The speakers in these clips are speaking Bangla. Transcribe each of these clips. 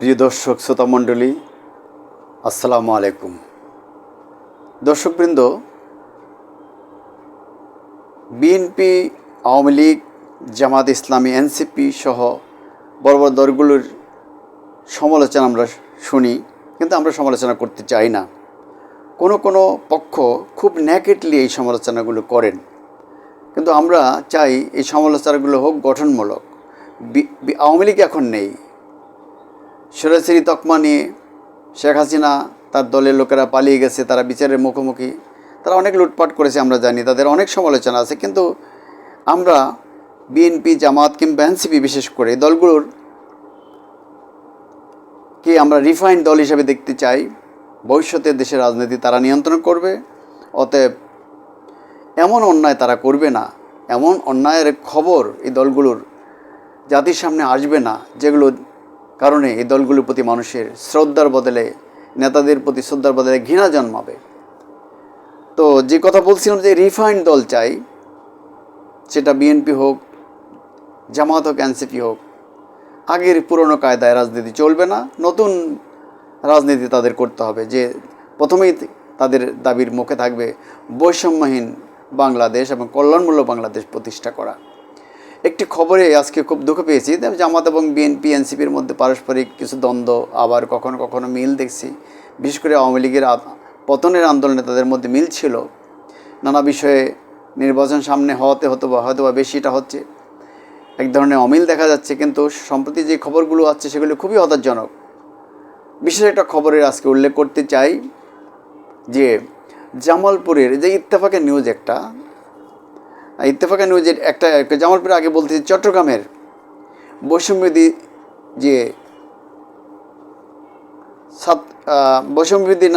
প্রিয় দর্শক, শ্রোতা মণ্ডলী, আসসালামু আলাইকুম। দর্শকবৃন্দ, বিএনপি, আওয়ামী লীগ, জামাত ইসলামী, এনসিপি সহ বড় বড় দলগুলোর সমালোচনা আমরা শুনি, কিন্তু আমরা সমালোচনা করতে চাই না। কোনো কোনো পক্ষ খুব ন্যাকেটলি এই সমালোচনাগুলো করেন। কিন্তু আমরা চাই এই সমালোচনাগুলো হোক গঠনমূলক। আওয়ামী লীগ এখন নেই। সরাসরি তকমা নিয়ে শেখ হাসিনা তার দলের লোকেরা পালিয়ে গেছে, তারা বিচারের মুখোমুখি। তারা অনেক লুটপাট করেছে আমরা জানি, তাদের অনেক সমালোচনা আছে। কিন্তু আমরা বিএনপি জামাত কিংবা এনসিপি বিশেষ করে দলগুলোর কে আমরা রিফাইন্ড দল হিসেবে দেখতে চাই, ভবিষ্যতে দেশের রাজনীতি তারা নিয়ন্ত্রণ করবে, অতএব এমন অন্যায় তারা করবে না, এমন অন্যায়ের খবর এই দলগুলোর জাতির সামনে আসবে না, যেগুলো কারণে এই দলগুলোর প্রতি মানুষের শ্রদ্ধার বদলে, নেতাদের প্রতি শ্রদ্ধার বদলে ঘৃণা জন্মাবে। তো যে কথা বলছিলাম যে রিফাইন্ড দল চাই, সেটা বিএনপি হোক, জামাত হোক এনসিপি হোক, আগের পুরনো কায়দায় রাজনীতি চলবে না, নতুন রাজনীতি তাদের করতে হবে। যে প্রথমেই তাদের দাবির মুখে থাকবে বৈষম্যহীন বাংলাদেশ এবং কল্যাণমূলক বাংলাদেশ প্রতিষ্ঠা করা। একটি খবরে আজকে খুব দুঃখ পেয়েছি জামাত এবং বিএনপি, এনসিপির মধ্যে পারস্পরিক কিছু দ্বন্দ্ব আবার কখনো কখনো মিল দেখছি। বিশেষ করে আওয়ামী লীগের পতনের আন্দোলনে তাদের মধ্যে মিল ছিল। নানা বিষয়ে নির্বাচন সামনে হওয়াতে হতো বা হয়তো বা বেশিটা হচ্ছে। এক ধরনের অমিল দেখা যাচ্ছে, কিন্তু সম্প্রতি যে খবরগুলো আছে সেগুলো খুবই হতাশজনক। বিশেষ একটা খবরের আজকে উল্লেখ করতে চাই যে জামালপুরের যে ইত্তেফাকের নিউজ একটা ইত্তেফাকের নিউজের একটা জামালপুরের আগে বলতেছি চট্টগ্রামের বৈষম্যদি যে বৈষম্যবিধি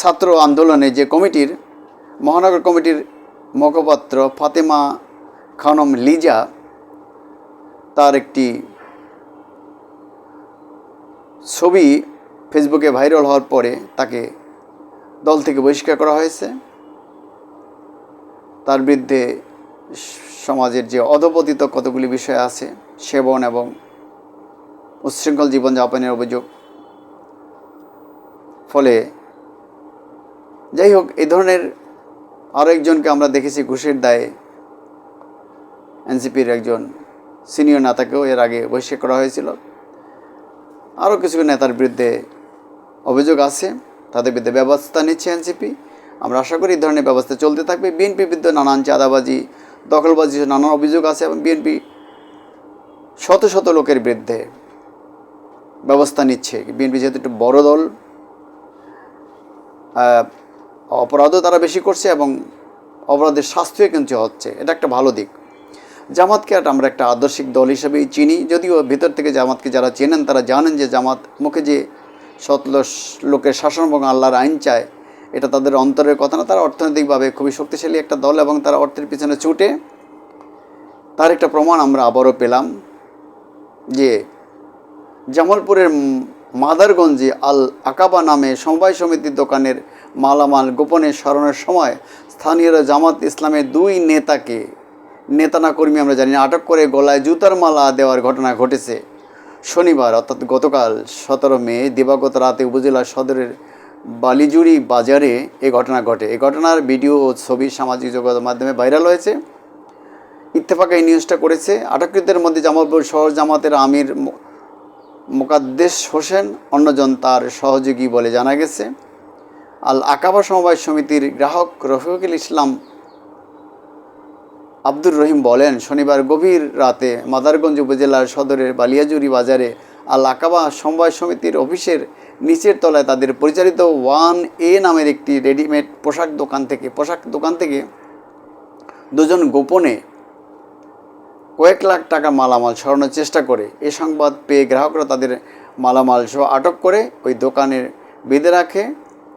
ছাত্র আন্দোলনে যে কমিটির, মহানগর কমিটির মুখপাত্র ফাতেমা খানম লিজা তার একটি ছবি ফেসবুকে ভাইরাল হওয়ার পরে তাকে দল থেকে বহিষ্কার করা হয়েছে। তার বিরুদ্ধে সমাজের যে অধপতিত কতগুলি বিষয় আছে, সেবন এবং উচ্ছৃঙ্খল জীবনযাপনের অভিযোগ। ফলে যাই হোক এই ধরনের আরও একজনকে আমরা দেখেছি ঘুষের দায়ে এনসিপির একজন সিনিয়র নেতাকেও এর আগে বহিষ্কার করা হয়েছিল। আরও কিছু নেতার বিরুদ্ধে অভিযোগ আছে, তাদের বিরুদ্ধে ব্যবস্থা নিচ্ছে এনসিপি। আমরা আশা করি এই ধরনের ব্যবস্থা চলতে থাকবে। বিএনপির বিরুদ্ধে নানান চাঁদাবাজি দখলবাজি নানান অভিযোগ আছে এবং বিএনপি শত শত লোকের বিরুদ্ধে ব্যবস্থা নিচ্ছে। বিএনপি যেহেতু একটু বড় দল অপরাধও তারা বেশি করছে এবং অপরাধের শাস্তিও কিন্তু হচ্ছে। এটা একটা ভালো দিক। জামাতকে আমরা একটা আদর্শিক দল হিসেবেই চিনি। যদিও ভিতর থেকে জামাতকে যারা চেনেন, তারা জানেন যে জামাত মুখে যে সৎ লোকের শাসন এবং আল্লাহর আইন চায় এটা তাদের অন্তরের কথা না, তারা অর্থনৈতিকভাবে খুবই শক্তিশালী একটা দল এবং তারা অর্থের পিছনে ছুটে। তার একটা প্রমাণ আমরা আবারও পেলাম যে জামালপুরের মাদারগঞ্জে আল আকাবা নামে সমবায় সমিতির দোকানের মালামাল গোপনে সরানোর সময় স্থানীয়রা জামাত ইসলামের দুই নেতাকে, নেতা না কর্মী আমরা জানি না, আটক করে গলায় জুতার মালা দেওয়ার ঘটনা ঘটেছে। শনিবার, অর্থাৎ গতকাল সতেরো মে, দিবাগত রাতে উপজেলা সদরের বালিজুড়ি বাজারে এ ঘটনা ঘটে। এ ঘটনার ভিডিও ও ছবি সামাজিক যোগাযোগের মাধ্যমে ভাইরাল হয়েছে। ইত্তেফাক এই নিউজটা করেছে আটককৃতদের মধ্যে জামালপুর শহর জামাতের আমির মোকাদ্দেশ হোসেন, অন্যজন তার সহযোগী বলে জানা গেছে। আল আকাবা সমবায় সমিতির গ্রাহক রফিকুল ইসলাম আব্দুর রহিম বলেন, শনিবার গভীর রাতে মাদারগঞ্জ উপজেলার সদরের বালিয়াজুরি বাজারে আল আকাবা সমবায় সমিতির অফিসের নিচের তলায় তাদের পরিচালিত ওয়ান এ নামের একটি রেডিমেড পোশাক দোকান থেকে, পোশাক দোকান থেকে দুজন গোপনে কয়েক লাখ টাকা মালামাল সরানোর চেষ্টা করে। এ সংবাদ পেয়ে গ্রাহকরা তাদের মালামাল সহ আটক করে ওই দোকানের বেঁধে রাখে।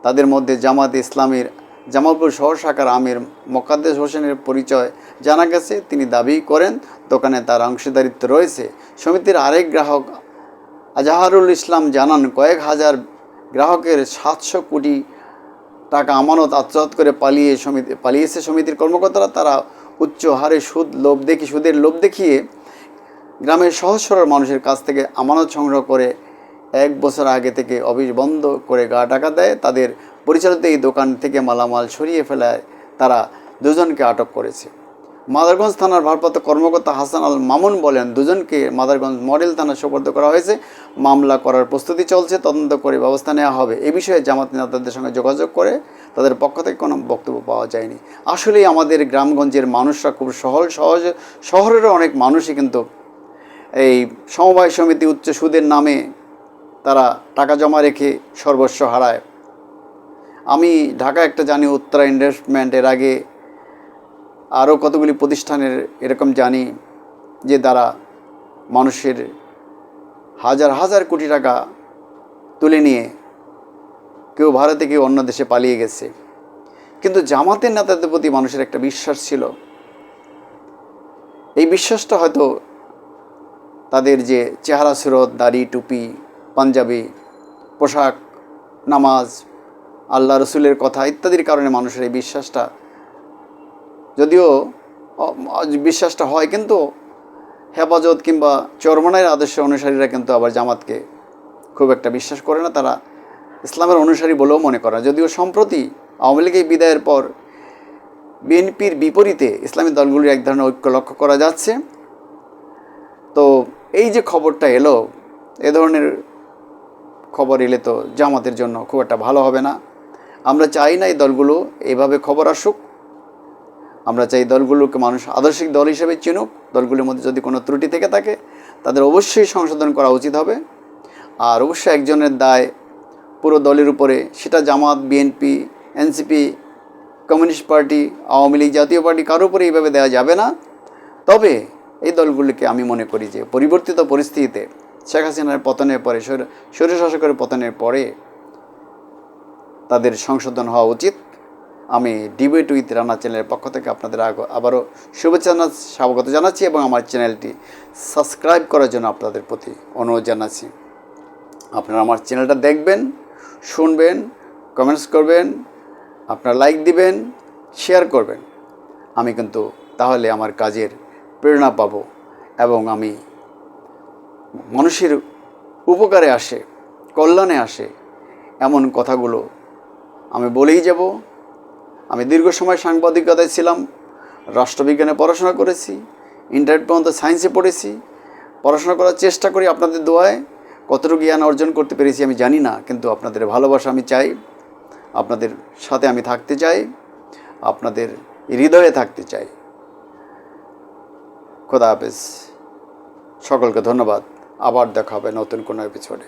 তাদের মধ্যে জামাত ইসলামের জামালপুর শহর শাখার আমির মোকাদ্দেস হোসেনের পরিচয় জানা গেছে। তিনি দাবি করেন, দোকানে তার অংশীদারিত্ব রয়েছে। সমিতির আরেক গ্রাহক আজাহারুল ইসলাম জানান, কয়েক হাজার গ্রাহকের সাতশো কোটি টাকা আমানত আত্মসাৎ করে পালিয়ে সমিতি পালিয়েছে সমিতির কর্মকর্তারা। তারা উচ্চ হারে সুদ লোভ দেখি সুদের লোভ দেখিয়ে গ্রামের সহজ সরল মানুষের কাছ থেকে আমানত সংগ্রহ করে এক বছর আগে থেকে অফিস বন্ধ করে গা টাকা দেয়। তাদের পরিচালিত এই দোকান থেকে মালামাল সরিয়ে ফেলায় তারা দুজনকে আটক করেছে। মাদারগঞ্জ থানার ভারপ্রাপ্ত কর্মকর্তা হাসান আল মামুন বলেন, দুজনকে মাদারগঞ্জ মডেল থানায় সোপর্দ করা হয়েছে। মামলা করার প্রস্তুতি চলছে, তদন্ত করে ব্যবস্থা নেওয়া হবে। এ বিষয়ে জামাত নেতাদের সঙ্গে যোগাযোগ করে তাদের পক্ষ থেকে কোনো বক্তব্য পাওয়া যায়নি। আসলেই আমাদের গ্রামগঞ্জের মানুষরা খুব সহজ সহজ, শহরেরও অনেক মানুষই কিন্তু এই সমবায় সমিতি উচ্চ সুদের নামে তারা টাকা জমা রেখে সর্বস্ব হারায়। আমি ঢাকা একটা জানি উত্তরা ইনভেস্টমেন্ট এর আগে আরও কতগুলি প্রতিষ্ঠানের এরকম জানি যে তারা মানুষের হাজার হাজার কোটি টাকা তুলে নিয়ে কেউ ভারতে, কেউ অন্য দেশে পালিয়ে গেছে। কিন্তু জামাতের নেতাদের প্রতি মানুষের একটা বিশ্বাস ছিল। এই বিশ্বাসটা হয়তো তাদের যে চেহারা সুরত, দাড়ি, টুপি, পাঞ্জাবি, পোশাক, নামাজ, আল্লাহ রসুলের কথা ইত্যাদির কারণে মানুষের এই বিশ্বাসটা যদিও বিশ্বাসটা হয় কিন্তু হেফাজত কিংবা চরমনায়ের আদর্শ অনুসারীরা কিন্তু আবার জামাতকে খুব একটা বিশ্বাস করে না। তারা ইসলামের অনুসারী বলেও মনে করে। যদিও সম্প্রতি আওয়ামী লীগের বিদায়ের পর বিএনপির বিপরীতে ইসলামী দলগুলির এক ধরনের ঐক্য লক্ষ্য করা যাচ্ছে। তো এই যে খবরটা এলো, এ ধরনের খবর এলে তো জামাতের জন্য খুব একটা ভালো হবে না। আমরা চাই না এই দলগুলো এইভাবে খবর আসুক। আমরা চাই দলগুলোকে মানুষ আদর্শিক দল হিসেবে চিনুক। দলগুলির মধ্যে যদি কোনো ত্রুটি থেকে থাকে, তাদের অবশ্যই সংশোধন করা উচিত হবে। আর অবশ্যই একজনের দায় পুরো দলের উপরে। সেটা Jamaat BNP NCP communist party Awami League জাতীয় পার্টি, কারোর উপরে এইভাবে দেওয়া যাবে না। তবে এই দলগুলিকে আমি মনে করি যে পরিবর্তিত পরিস্থিতিতে শেখ হাসিনার পতনের পরে, স্বৈর- স্বৈরশাসকের পতনের পরে তাদের সংশোধন হওয়া উচিত। আমি ডিবেট উইথ রানা চ্যানেলের পক্ষ থেকে আপনাদের আগ- আবারও শুভেচ্ছা স্বাগত জানাচ্ছি এবং আমার চ্যানেলটি সাবস্ক্রাইব করার জন্য আপনাদের প্রতি অনুরোধ জানাচ্ছি। আপনারা আমার চ্যানেলটা দেখবেন, শুনবেন কমেন্টস করবেন, আপনারা লাইক দিবেন শেয়ার করবেন। আমি কিন্তু তাহলে আমার কাজের প্রেরণা পাব এবং আমি মানুষের উপকারে আসে, কল্যাণে আসে, এমন কথাগুলো আমি বলেই যাব। আমি দীর্ঘ সময় সাংবাদিকতায় ছিলাম, রাষ্ট্রবিজ্ঞানে পড়াশোনা করেছি ইন্টারনেট পর্যন্ত সায়েন্সে পড়েছি, পড়াশোনা করার চেষ্টা করি আপনাদের দোয়ায়, কতটুকু জ্ঞান অর্জন করতে পেরেছি আমি জানি না, কিন্তু আপনাদের ভালোবাসা আমি চাই, আপনাদের সাথে আমি থাকতে চাই, আপনাদের হৃদয়ে থাকতে চাই। খোদা হাফেজ। সকলকে ধন্যবাদ। আবার দেখা হবে নতুন কোনো এপিসোডে